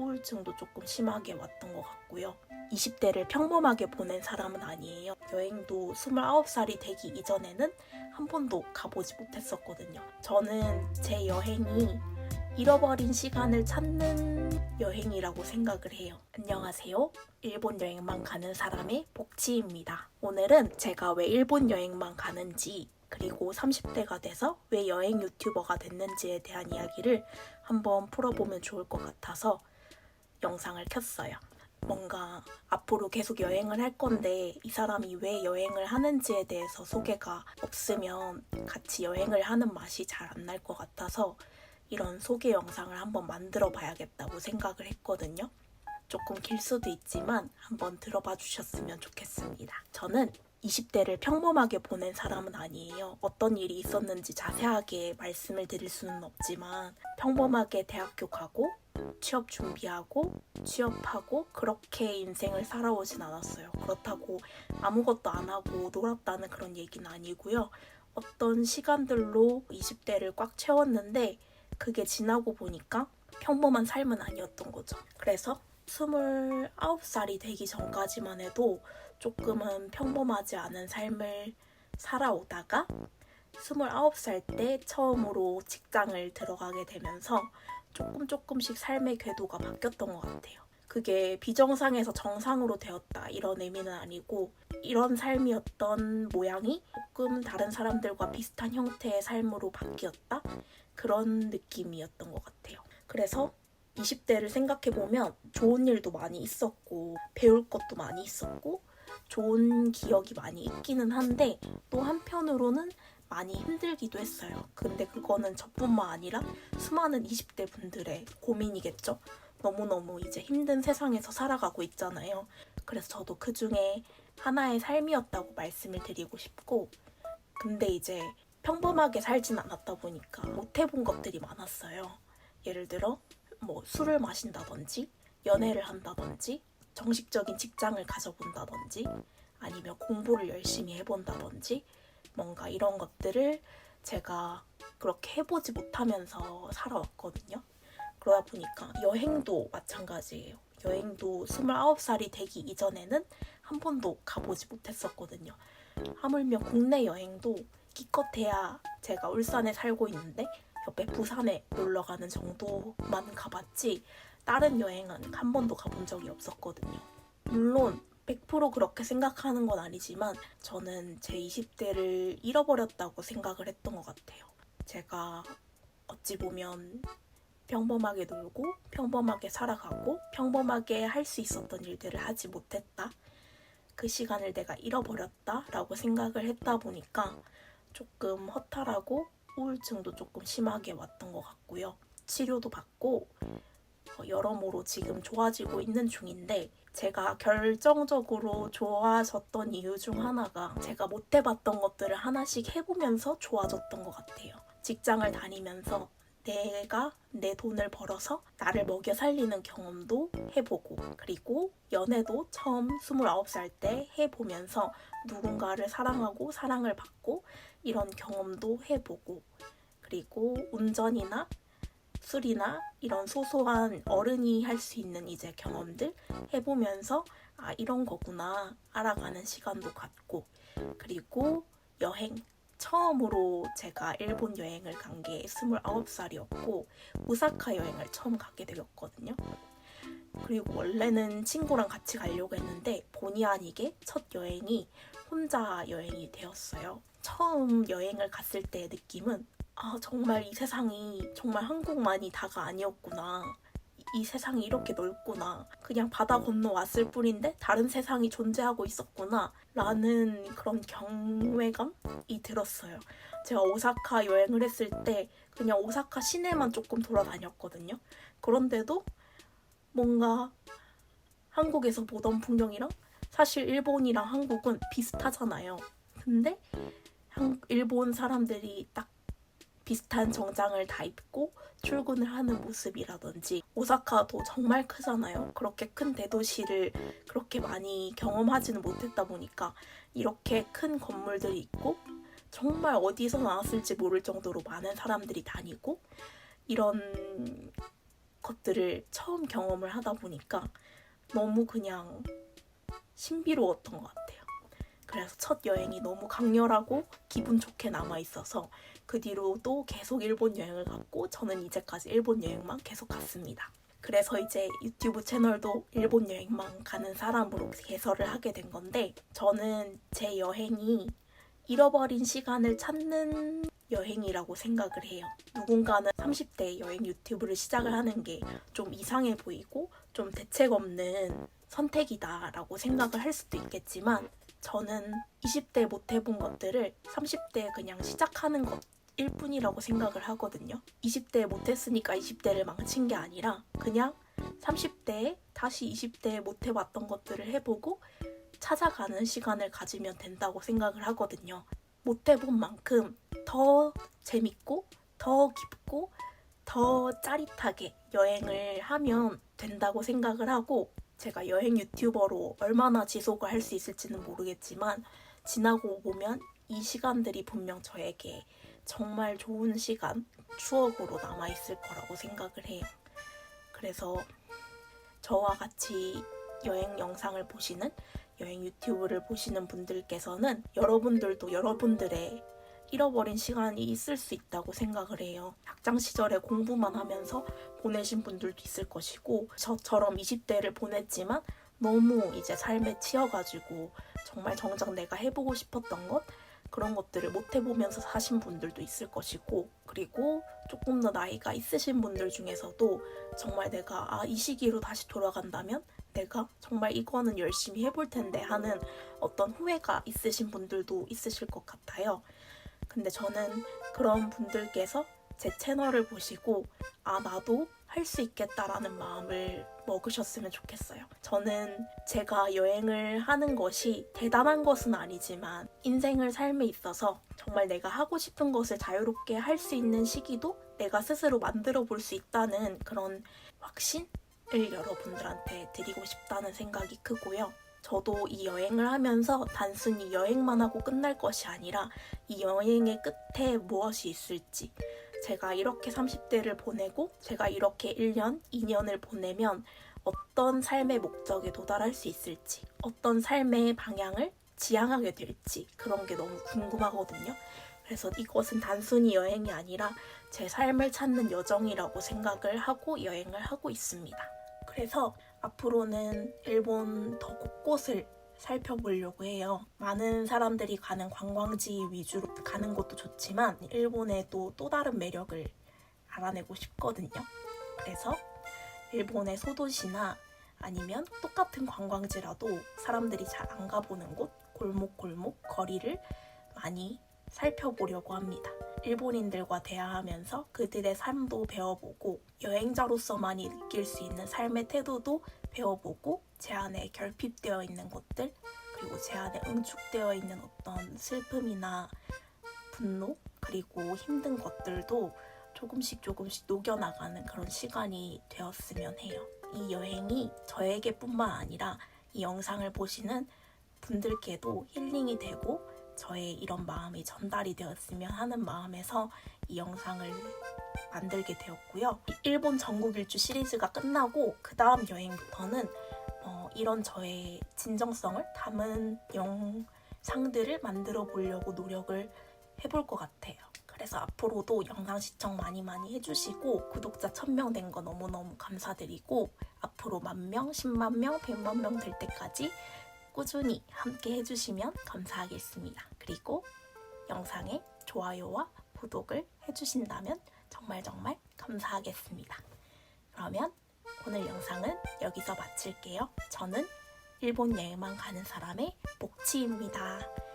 우울증도 조금 심하게 왔던 것 같고요. 20대를 평범하게 보낸 사람은 아니에요. 여행도 29살이 되기 이전에는 한 번도 가보지 못했었거든요. 저는 제 여행이 잃어버린 시간을 찾는 여행이라고 생각을 해요. 안녕하세요. 일본 여행만 가는 사람의 복치입니다. 오늘은 제가 왜 일본 여행만 가는지 그리고 30대가 돼서 왜 여행 유튜버가 됐는지에 대한 이야기를 한번 풀어보면 좋을 것 같아서 영상을 켰어요. 뭔가 앞으로 계속 여행을 할 건데 이 사람이 왜 여행을 하는지에 대해서 소개가 없으면 같이 여행을 하는 맛이 잘 안 날 것 같아서 이런 소개 영상을 한번 만들어 봐야겠다고 생각을 했거든요. 조금 길 수도 있지만 한번 들어봐 주셨으면 좋겠습니다. 저는 20대를 평범하게 보낸 사람은 아니에요. 어떤 일이 있었는지 자세하게 말씀을 드릴 수는 없지만 평범하게 대학교 가고 취업 준비하고 취업하고 그렇게 인생을 살아오진 않았어요. 그렇다고 아무것도 안 하고 놀았다는 그런 얘기는 아니고요. 어떤 시간들로 20대를 꽉 채웠는데 그게 지나고 보니까 평범한 삶은 아니었던 거죠. 그래서 29살이 되기 전까지만 해도 조금은 평범하지 않은 삶을 살아오다가 29살 때 처음으로 직장을 들어가게 되면서 조금 조금씩 삶의 궤도가 바뀌었던 것 같아요. 그게 비정상에서 정상으로 되었다 이런 의미는 아니고 이런 삶이었던 모양이 조금 다른 사람들과 비슷한 형태의 삶으로 바뀌었다 그런 느낌이었던 것 같아요. 그래서 20대를 생각해 보면 좋은 일도 많이 있었고 배울 것도 많이 있었고 좋은 기억이 많이 있기는 한데 또 한편으로는 많이 힘들기도 했어요. 근데 그거는 저뿐만 아니라 수많은 20대 분들의 고민이겠죠. 너무너무 이제 힘든 세상에서 살아가고 있잖아요. 그래서 저도 그 중에 하나의 삶이었다고 말씀을 드리고 싶고, 근데 이제 평범하게 살진 않았다 보니까 못 해본 것들이 많았어요. 예를 들어, 뭐 술을 마신다든지, 연애를 한다든지, 정식적인 직장을 가져본다든지, 아니면 공부를 열심히 해본다든지, 뭔가 이런 것들을 제가 그렇게 해보지 못하면서 살아왔거든요. 그러다 보니까 여행도 마찬가지예요. 여행도 29살이 되기 이전에는 한 번도 가보지 못했었거든요. 하물며 국내 여행도 기껏해야 제가 울산에 살고 있는데 옆에 부산에 놀러 가는 정도만 가봤지 다른 여행은 한 번도 가본 적이 없었거든요. 물론 100% 그렇게 생각하는 건 아니지만 저는 제 20대를 잃어버렸다고 생각을 했던 것 같아요. 제가 어찌 보면 평범하게 놀고 평범하게 살아가고 평범하게 할 수 있었던 일들을 하지 못했다. 그 시간을 내가 잃어버렸다라고 생각을 했다 보니까 조금 허탈하고 우울증도 조금 심하게 왔던 것 같고요. 치료도 받고 어, 여러모로 지금 좋아지고 있는 중인데 제가 결정적으로 좋아졌던 이유 중 하나가 제가 못 해봤던 것들을 하나씩 해보면서 좋아졌던 것 같아요. 직장을 다니면서 내가 내 돈을 벌어서 나를 먹여 살리는 경험도 해보고 그리고 연애도 처음 29살 때 해보면서 누군가를 사랑하고 사랑을 받고 이런 경험도 해보고 그리고 운전이나 술이나 이런 소소한 어른이 할 수 있는 이제 경험들 해보면서 아 이런 거구나 알아가는 시간도 갖고 그리고 여행 처음으로 제가 일본 여행을 간 게 29살이었고 오사카 여행을 처음 가게 되었거든요. 그리고 원래는 친구랑 같이 가려고 했는데 본의 아니게 첫 여행이 혼자 여행이 되었어요. 처음 여행을 갔을 때의 느낌은 아 정말 이 세상이 정말 한국만이 다가 아니었구나. 이 세상이 이렇게 넓구나. 그냥 바다 건너 왔을 뿐인데 다른 세상이 존재하고 있었구나. 라는 그런 경외감이 들었어요. 제가 오사카 여행을 했을 때 그냥 오사카 시내만 조금 돌아다녔거든요. 그런데도 뭔가 한국에서 보던 풍경이랑 사실 일본이랑 한국은 비슷하잖아요. 근데 한- 일본 사람들이 딱 비슷한 정장을 다 입고 출근을 하는 모습이라든지 오사카도 정말 크잖아요. 그렇게 큰 대도시를 그렇게 많이 경험하지는 못했다 보니까 이렇게 큰 건물들이 있고 정말 어디서 나왔을지 모를 정도로 많은 사람들이 다니고 이런 것들을 처음 경험을 하다 보니까 너무 그냥 신비로웠던 것 같아요. 그래서 첫 여행이 너무 강렬하고 기분 좋게 남아 있어서 그 뒤로도 계속 일본 여행을 갔고 저는 이제까지 일본 여행만 계속 갔습니다. 그래서 이제 유튜브 채널도 일본 여행만 가는 사람으로 개설을 하게 된 건데 저는 제 여행이 잃어버린 시간을 찾는 여행이라고 생각을 해요. 누군가는 30대 여행 유튜브를 시작을 하는 게 좀 이상해 보이고 좀 대책 없는 선택이다라고 생각을 할 수도 있겠지만 저는 20대 못 해본 것들을 30대에 그냥 시작하는 것 일 뿐이라고 생각을 하거든요. 20대에 못 했으니까 20대를 망친 게 아니라 그냥 30대에 다시 20대에 못 해봤던 것들을 해보고 찾아가는 시간을 가지면 된다고 생각을 하거든요. 못 해본 만큼 더 재밌고 더 깊고 더 짜릿하게 여행을 하면 된다고 생각을 하고 제가 여행 유튜버로 얼마나 지속을 할 수 있을지는 모르겠지만 지나고 보면 이 시간들이 분명 저에게 정말 좋은 시간, 추억으로 남아있을 거라고 생각을 해요. 그래서 저와 같이 여행 영상을 보시는 여행 유튜브를 보시는 분들께서는 여러분들도 여러분들의 잃어버린 시간이 있을 수 있다고 생각을 해요. 학창 시절에 공부만 하면서 보내신 분들도 있을 것이고 저처럼 20대를 보냈지만 너무 이제 삶에 치여가지고 정말 정작 내가 해보고 싶었던 것 그런 것들을 못 해보면서 사신 분들도 있을 것이고 그리고 조금 더 나이가 있으신 분들 중에서도 정말 내가 아, 이 시기로 다시 돌아간다면 내가 정말 이거는 열심히 해볼 텐데 하는 어떤 후회가 있으신 분들도 있으실 것 같아요. 근데 저는 그런 분들께서 제 채널을 보시고 아 나도 할 수 있겠다라는 마음을 먹으셨으면 좋겠어요. 저는 제가 여행을 하는 것이 대단한 것은 아니지만 인생을 삶에 있어서 정말 내가 하고 싶은 것을 자유롭게 할 수 있는 시기도 내가 스스로 만들어 볼 수 있다는 그런 확신을 여러분들한테 드리고 싶다는 생각이 크고요. 저도 이 여행을 하면서 단순히 여행만 하고 끝날 것이 아니라 이 여행의 끝에 무엇이 있을지 제가 이렇게 30대를 보내고 제가 이렇게 1년, 2년을 보내면 어떤 삶의 목적에 도달할 수 있을지 어떤 삶의 방향을 지향하게 될지 그런 게 너무 궁금하거든요. 그래서 이것은 단순히 여행이 아니라 제 삶을 찾는 여정이라고 생각을 하고 여행을 하고 있습니다. 그래서 앞으로는 일본 더 곳곳을 살펴보려고 해요. 많은 사람들이 가는 관광지 위주로 가는 것도 좋지만 일본의 또, 또 다른 매력을 알아내고 싶거든요. 그래서 일본의 소도시나 아니면 똑같은 관광지라도 사람들이 잘 안 가보는 곳, 골목골목, 거리를 많이 살펴보려고 합니다. 일본인들과 대화하면서 그들의 삶도 배워보고 여행자로서만이 느낄 수 있는 삶의 태도도 배워보고 제 안에 결핍되어 있는 것들 그리고 제 안에 응축되어 있는 어떤 슬픔이나 분노 그리고 힘든 것들도 조금씩 조금씩 녹여나가는 그런 시간이 되었으면 해요. 이 여행이 저에게뿐만 아니라 이 영상을 보시는 분들께도 힐링이 되고 저의 이런 마음이 전달이 되었으면 하는 마음에서 이 영상을 만들게 되었고요. 일본 전국 일주 시리즈가 끝나고 그 다음 여행부터는 어, 이런 저의 진정성을 담은 영상들을 만들어 보려고 노력을 해볼 것 같아요. 그래서 앞으로도 영상 시청 많이 많이 해주시고 구독자 1000명 된 거 너무너무 감사드리고 앞으로 만명, 10만 명, 100만 명 될 때까지 꾸준히 함께 해주시면 감사하겠습니다. 그리고 영상에 좋아요와 구독을 해주신다면 정말 정말 감사하겠습니다. 그러면 오늘 영상은 여기서 마칠게요. 저는 일본 여행만 가는 사람의 목치입니다. 안녕!